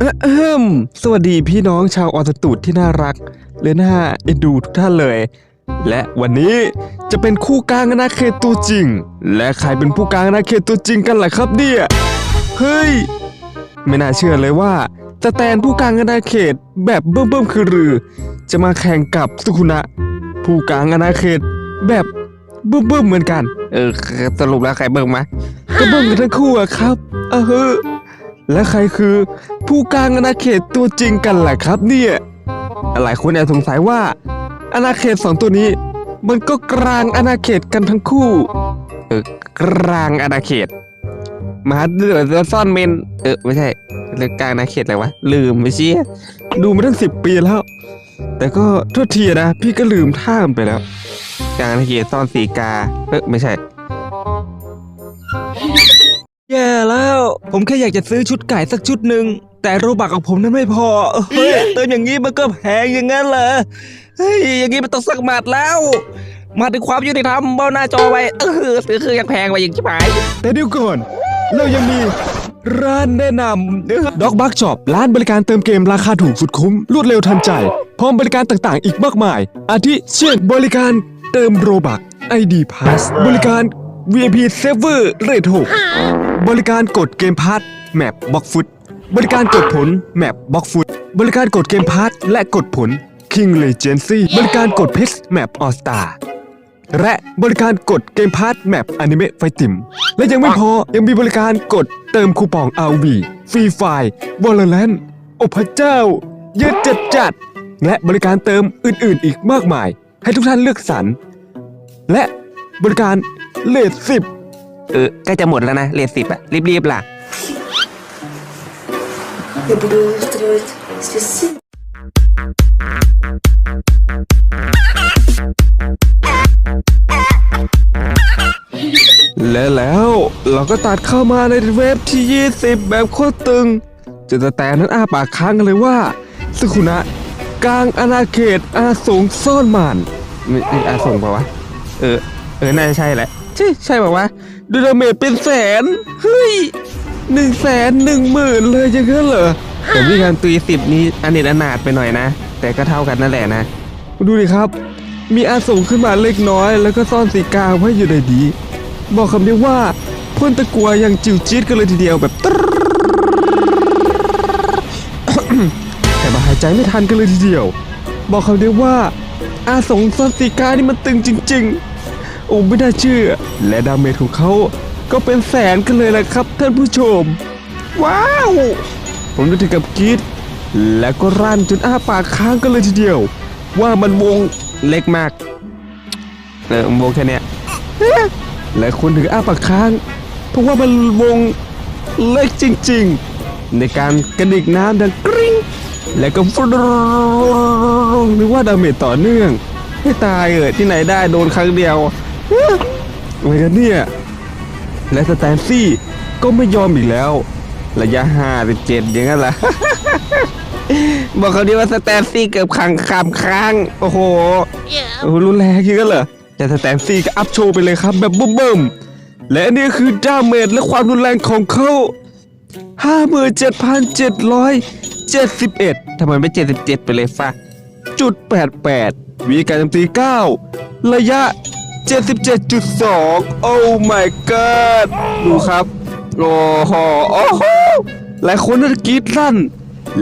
เอิมสวัสดีพี่น้องชาวออตตูดที่น่ารักและน่าเอ็นดูทุกท่านเลย และวันนี้จะเป็นคู่กลางอาณาเขตตัวจริง และใครเป็นผู้กลางอาณาเขตตัวจริงกันล่ะครับเนี่ยเฮ้ยไม่น่าเชื่อเลยว่าสแตนผู้กลางอาณาเขตแบบเบิ่มๆคือรือ จะมาแข่งกับสุคุนะ ผู้กลางอาณาเขตแบบเบิ่มๆเหมือนกัน เออสรุปแล้วใครเบิ่มมก็เบิ่มกันทั้งคู่อะครับเออและใครคือ ผู้กลางอาณาเขตตัวจริงกันแหละครับเนี่ยหลายคนแอบสงสัยว่า อาณาเขตสองตัวนี้ มันก็กลางอาณาเขตกันทั้งคู่เออกลางอาณาเขตมหาเดือดซ่อนเมน เออไม่ใช่เรื่องกลางอาณาเขตอะไรวะลืมไปเชี่ยดูมาตั้งสิบปีแล้ว แต่ก็โทษทีนะ พี่ก็ลืมท่ามไปแล้วกลางอาณาเขตซ่อนสีกาเออไม่ใช่แย่แล้ว ผมแค่อยากจะซื้อชุดไก่สักชุดหนึ่ง แต่โรบักของผมนั้นไม่พอเฮ้ยเติมอย่างนี้มันก็แพงอย่างนั้นเหรอเฮ้ยอย่างนี้มันต้องสักหมัดแล้ว มาถึงความยุติธรรมเบ้าหน้าจอไว้เออซื้อคือยังแพงไปอย่างชิบหายแต่เดี๋ยวก่อน เรายังมีร้านแนะนำด็อกบักช็อปร้านบริการเติมเกมราคาถูกสุดคุ้ม รวดเร็วทันใจ พร้อมบริการต่างๆ อีกมากมาย อาทิเช่นบริการเติมโรบัก ID Pass บริการ VIP Server Rate 6บริการกดเกมพาร์ทแมปบล็อกฟุต บริการกดผลแมปบล็อกฟุตบริการกดเกมพาร์ทและกดผล King Legacy บริการกดพชรแมปออสตาและบริการกดเกมพาร์ทแมปอนิเมะไฟติม และยังไม่พอยังมีบริการกดเติมคูปอง RV ฟรีไฟวอลเลนโอพระเจ้า เยอะจัดจัด และบริการเติมอื่นๆ อีกมากมาย ให้ทุกท่านเลือกสรร และบริการเลทสิบเออใกล้จะหมดแล้วนะเลทสิบอะรีบๆล่ะ Я буду устраивать специально. และแล้วเราก็ตัดเข้ามาในเว็บที่ 20 แบบโคตรตึงจนตะแตนนั้นอ้าปากค้างกันเลยว่าสุขุนะกลางอาณาเขตอาสงซ่อนหมานไม่ไม่อาสงเปล่าวะ เออ เออ น่าจะใช่แหละ ใช่ใช่เปล่าวะดูดาเมจเป็นแสน เฮ้ย หนึ่งแสนหนึ่งหมื่นเลยอย่างนั้นเหรอผมมีการตีสิบนี้อันเน็ตอนาถไปหน่อยนะ แต่ก็เท่ากันนั่นแหละนะ ดูดิครับ มีอาสงขึ้นมาเล็กน้อย แล้วก็ซ่อนสีกาไว้อยู่ในดี บอกคำเดียวว่าเพื่อนตะกัวยังจิวจี๊ดกันเลยทีเดียวแบบตรึ๊ดแต่มาหายใจไม่ทันกันเลยทีเดียว บอกคำเดียวว่า อาสงซ่อนสีกานี่มันตึงจริง ๆ โอ้ไม่น่าเชื่อ และดาเมจของเขา ก็เป็นแสนกันเลยแหละครับท่านผู้ชม ว้าว ผมนึกถึงกับกรีดและก็รั่นจนอ้าปากค้างกันเลยทีเดียว ว่ามันวงเล็กมากเออวงแค่เนี้ยและคุณถึงอ้าปากค้าง เพราะว่ามันวงเล็กจริงๆ ในการกระดิกน้ำดังกริ๊งและก็ฟรองนึกว่าดาเมจต่อเนื่อง ให้ตายเออที่ไหนได้โดนครั้งเดียวเฮ้ยอะไรกันเนี่ย และสแตนซี่ก็ไม่ยอมอีกแล้ว ระยะ57อย่างนั้นล่ะ บอกเขาดีว่าสแตนซี่เกือบขังคำค้าง โอ้โหโอ้โหรุนแรงคือกันเหรอแต่สแตนซี่ก็อัพโชว์ไปเลยครับแบบบึ้มๆและอันนี่คือดาเมจและความรุนแรงของเขา57,771ทำไมไม่77ไปเลยฟะจุด88วิธีการโจมตี9ระยะ 77.2 โอ้ my god ดูครับ โอ้โหโอ้โหหลายคนน่าจะกรีดลั่น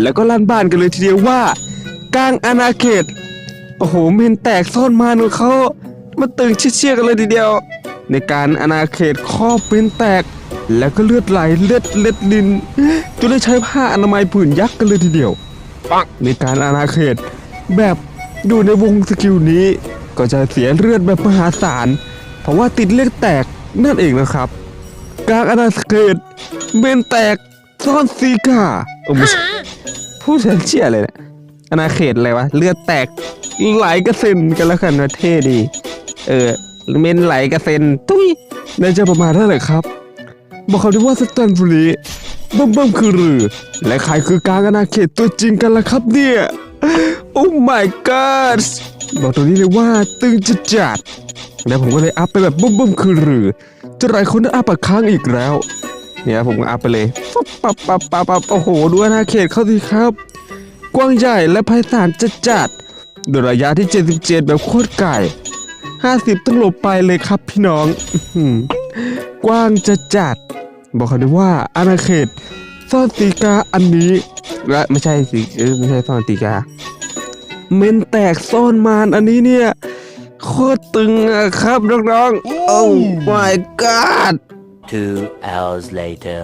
แล้วก็ลั่นบ้านกันเลยทีเดียวว่า กลางอาณาเขต โอ้โห เมนแตกซ่อนมานของเขามันตึงเชี่ยๆกันเลยทีเดียว ในการอาณาเขตครอบเป็นแตก แล้วก็เลือดไหลเลือดเล็ดลินจนได้ใช้ผ้าอนามัยผืนยักษ์กันเลยทีเดียวปักในการอาณาเขตแบบอยู่ในวงสกิลนี้ ก็จะเสียเลือดแบบมหาศาล เพราะว่าติดเลือดแตกนั่นเองนะครับกางอาณาเขตเมนแตกซ่อนซีกาโอ้ไม่ใช่พูดเชี่ยเลยนี่ยอาณาเขตอะไรวะเลือดแตกไหลกระเซ็นกันแล้วกันนะเท่ดี เออเมนไหลกระเซ็นตุ้ยน่าจะประมาณเท่าไหร่ครับ บอกเขาด้วยว่าสแตนบุรีเบิ่มเบิ่มคือหรือ และใครคือกลางอาณาเขตตัวจริงกันล่ะครับเนี่ย โอ้ my god บอกตัวนี้เลยว่าตึงจัดจัดแล้วผมก็เลยอัพไปแบบบึ้มบึ้มคือหรือ จะหลายคนอัพปากค้างอีกแล้ว เนี่ยผมก็อัพไปเลยปั๊บปั๊บปั๊บปั๊บปั๊บโอ้โหดูอาณาเขตเขาสิครับ กว้างใหญ่และไพศาลจัดจัดโดยระยะที่ 77 แบบโคตรไก่50 ต้องหลบไปเลยครับพี่น้องกว้างจะจัด บอกเขาด้ว่าอาณาเขตซ่อนสีกาอันนี้และไม่ใช่สีไม่ใช่ซ่อนสีกา เมนแตกซ่อนมานอันนี้เนี่ย โคตรตึงอะครับน้องๆโอ้ my god Two hours later.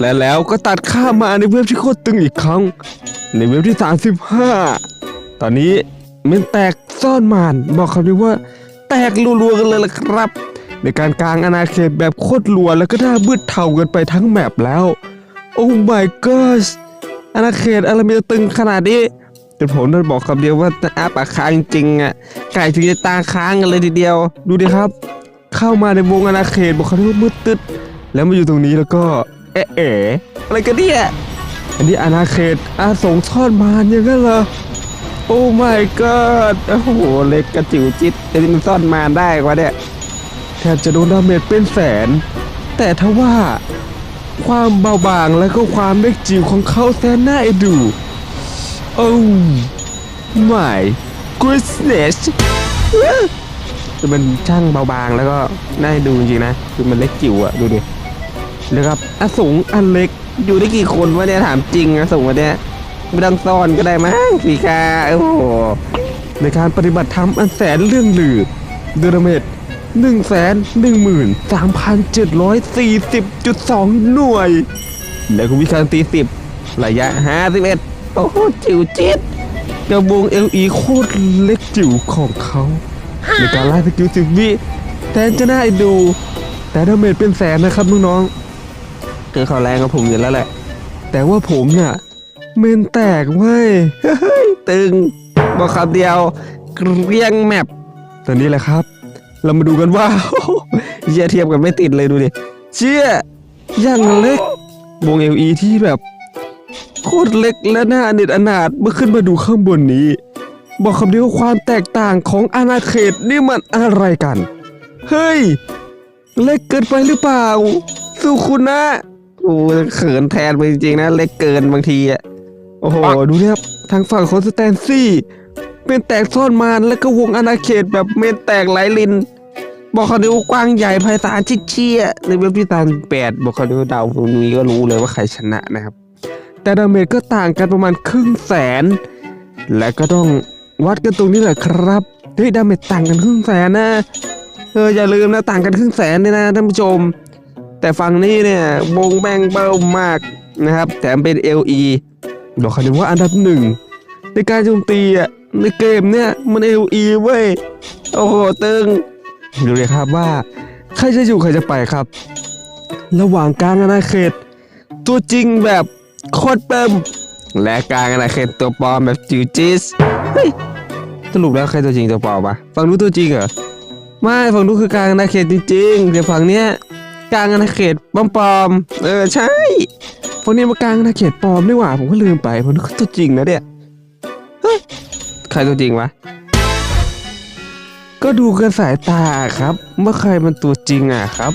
และแล้วก็ตัดข้ามมาในเว็บที่โคตรตึงอีกครั้ง ในเว็บที่ 35 ตอนนี้เมนแตกซ่อนมานบอกคำนี้ว่า แตกรัวๆกันเลยล่ะครับ ในการกลางอาณาเขตแบบโคตรรัวแล้วก็น่าบืดเท่ากันไปทั้งแมปแล้ว โอ้ my gosh อาณาเขตอะไรมันจะตึงขนาดนี้ แต่ผมนั่นบอกคำเดียวว่าอาปากค้างจริงอะไก่ถึงจะตาค้างกันเลยทีเดียว ดูดิครับ เข้ามาในวงอาณาเขตบอกเขาว่ามืดตึ๊ดแล้วมาอยู่ตรงนี้แล้วก็เอ๊ะเอ๋อะไรกันเนี่ยอันนี้อาณาเขตอาสงซ่อนมารอย่างนั้นเหรอโอ้ my god โอ้โหเล็กกระจิ๋วจิตแต่นี่มันซ่อนมารได้วะเนี่ยแทบจะโดนดาเมจเป็นแสน แต่ถ้าว่า ความเบาบางและก็ความเล็กจิ๋วของเขาแสนน่าเอ็นดู โอ้ my goodness คือมันช่างเบาบางแล้วก็น่าดูจริงๆนะ คือมันเล็กจิ๋วอะดูดิ แล้วครับอสูงอันเล็กอยู่ได้กี่คนวะเนี่ยถามจริงอสูงวะเนี่ยไม่ต้องซ่อนก็ได้มั้งสีกาโอ้โหในการปฏิบัติธรรมอันแสนเรื่องลือเดอร์เมดหนึ่งแสนหนึ่งหมื่นสามพันเจ็ดร้อยสี่สิบจุดสองหน่วย แล้วก็วิการตีสิบระยะห้าสิบเอ็ด โอ้โหจิ๋วจิตกระบวงเอลีโคตรเล็กจิ๋วของเขาในการไล่สกิลสิบวิแทนจะน่าเอ็นดู แต่ดาเมจเป็นแสนนะครับน้องๆคือเขาแรงกับผมอยู่แล้วแหละ แต่ว่าผมเนี่ยเมนแตกเว้ยเฮ้ยตึงบอกคำเดียวเกรียงแมปตัวนี้แหละครับ เรามาดูกันว่าเยี่ยเทียบกันไม่ติดเลยดูดิเชี่ยยังเล็กวงเอลีที่แบบ โคตรเล็กและน่าอเนจอนาถเมื่อขึ้นมาดูข้างบนนี้ บอกคำเดียวว่าความแตกต่างของอาณาเขตนี่มันอะไรกัน เฮ้ย เล็กเกินไปหรือเปล่า สุคุณนะโอ้เขินแทนไปจริงๆนะ เล็กเกินบางทีอะโอ้โห ดูเนี่ยครับทางฝั่งของสแตนซี่เป็นแตกซ่อนมานแล้วก็วงอาณาเขตแบบเมนแตกไหลลิน บอกเขาดูว่ากว้างใหญ่ไพศาลชิดเชี่ยในเว็บที่ตานแปดบอกเขาดูว่าเดาวตรงนี้ก็รู้เลยว่าใครชนะนะครับ แต่ดาเมจก็ต่างกันประมาณครึ่งแสน และก็ต้องวัดกันตรงนี้แหละครับเฮ้ยดาเมจต่างกันครึ่งแสนนะเอออย่าลืมนะต่างกันครึ่งแสนเนี่ยนะท่านผู้ชม แต่ฝั่งนี้เนี่ยวงแบงเบิ้มมากนะครับ แถมเป็น LE บอกเขาเลยว่าอันดับหนึ่งในการโจมตีอะในเกมเนี่ยมัน LE เว้ยโอ้โหตึงดูเลยครับว่าใครจะอยู่ใครจะไปครับ ระหว่างกลางอาณาเขต ตัวจริงแบบ โคตรเปิมและกลางอาณาเขตตัวปลอมแบบจิวจิสเฮ้ยสรุปแล้วใครตัวจริงตัวปลอมปะฝั่งนู้นตัวจริงเหรอไม่ฝั่งนู้นคือกลางอาณาเขตจริงๆแต่ฝั่งเนี้ยกลางอาณาเขตปลอมๆเออใช่ฝั่งนี้มากลางอาณาเขตปลอมนี่หว่าผมก็ลืมไปฝั่งนู้นคือตัวจริงนะเนี่ยเฮ้ยใครตัวจริงวะก็ดูกันสายตาครับว่าใครมันตัวจริงอะครับ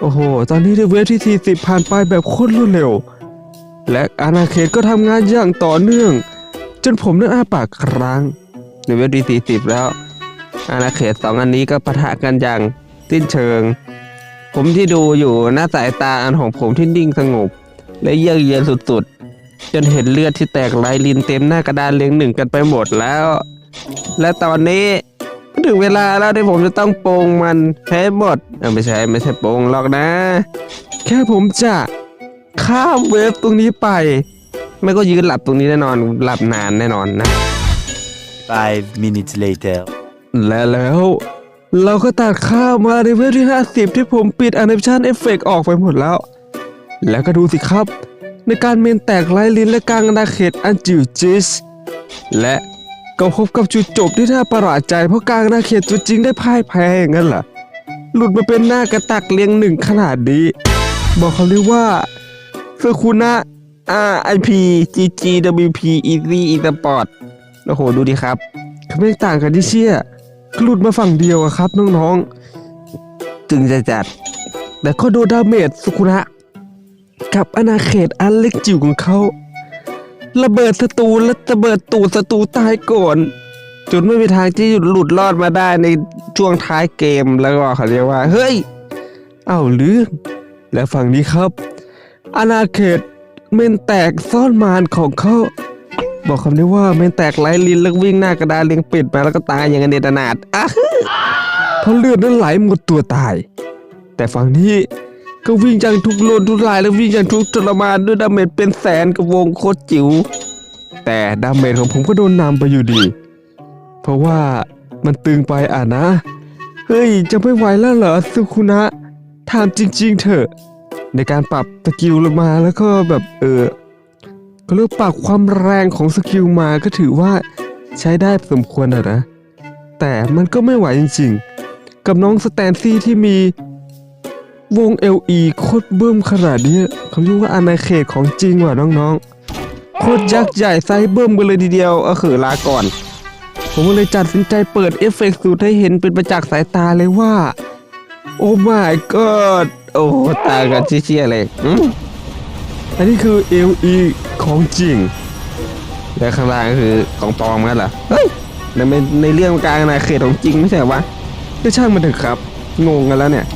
โอ้โห ตอนนี้ในเวฟที่ 40 ผ่านไปแบบโคตรรวดเร็ว และอาณาเขตก็ทำงานอย่างต่อเนื่อง จนผมนั้นอ้าปากครั้งในเวที่40แล้ว อาณาเขตสองอันนี้ก็ปะทะกันอย่างสิ้นเชิง ผมที่ดูอยู่หน้าสายตาอันของผมที่นิ่งสงบ และเยือกเย็นสุดๆ จนเห็นเลือดที่แตกไหลลินเต็มหน้ากระดานเรียงหนึ่งกันไปหมดแล้ว และตอนนี้ก็ถึงเวลาแล้วที่ผมจะต้องโปงมันให้หมดไม่ใช่ไม่ใช่โปงหรอกนะ แค่ผมจะ ข้ามเวฟตรงนี้ไป ไม่ก็ยืนหลับตรงนี้แน่นอน หลับนานแน่นอนนะ Five minutes later. และแล้ว เราก็ตัดข้ามมาในเวฟที่ 50 ที่ผมปิด Animation Effect ออกไปหมดแล้ว แล้วก็ดูสิครับ ในการเมนแตกไร้ลิ้นและกลางอาณาเขตอันจิวจิส และก็พบกับจุดจบที่น่าประหลาดใจเพราะกลางอาณาเขตตัวจริงได้พ่ายแพ้อย่างนั้นเหรอหลุดมาเป็นหน้ากระตักเลี้ยงหนึ่งขนาดนี้ บอกเขาเลยว่า เพื่อคุณนะ RIP GG WP Easy Esport โอ้โห ดูดิครับเขาไม่ต่างกันที่เชี่ยหลุดมาฝั่งเดียวอะครับน้องๆ จึงจะจัด แต่ก็โดนดาเมจสุคุระกับอาณาเขตอันเล็กจิ๋วของเขา ระเบิดศัตรูและระเบิดตูดศัตรูตายก่อนจนไม่มีทางที่หลุดรอดมาได้ในช่วงท้ายเกมแล้วก็เขาเรียกว่า เฮ้ย เอ้าเรื่องและฝั่งนี้ครับ อาณาเขตเมนแตกซ่อนมารของเขา บอกคำนี้ว่าเมนแตกไร้ลิ้นแล้ววิ่งหน้ากระดานเลียงปิดมาแล้วก็ตายอย่างอเนจนาดอะเพราะเลือดนั้นไหลหมดตัวตาย แต่ฝั่งนี้ก็วิ่งอย่างทุกโลนทุกลายแล้ววิ่งอย่างทุกทรมานด้วยดาเมจเป็นแสนกับวงโคตรจิ๋วแต่ดาเมจของผมก็โดนนำไปอยู่ดี เพราะว่ามันตึงไปอะนะ เฮ้ย จะไม่ไหวแล้วเหรอสุคุนะถามจริง ๆ เถอะ ในการปรับสกิลลงมาแล้วก็แบบเออก็เลือกปรับความแรงของสกิลมาก็ถือว่าใช้ได้สมควรอะนะ แต่มันก็ไม่ไหวจริงๆ กับน้องสแตนซี่ที่มีวง LE โคตรเบิ่มขนาดนี้เขาเรียกว่าอาณาเขตของจริงว่ะน้องๆ โคตรยักษ์ใหญ่ไซส์เบิ่มไปเลยทีเดียวเออคือลาก่อน ผมก็เลยจัดสินใจเปิดเอฟเฟกต์สูตรให้เห็นเป็นประจักษ์สายตาเลยว่า โอ้ my god โอ้ตากันเชี่ยๆเลยอืมอันนี้คือ LE ของจริง และข้างล่างก็คือของปลอมกันเหรอ เฮ้ยในในในเรื่องกลางอาณาเขตของจริงไม่ใช่เหรอวะก็ช่างมันเถอะครับ งงกันแล้วเนี่ย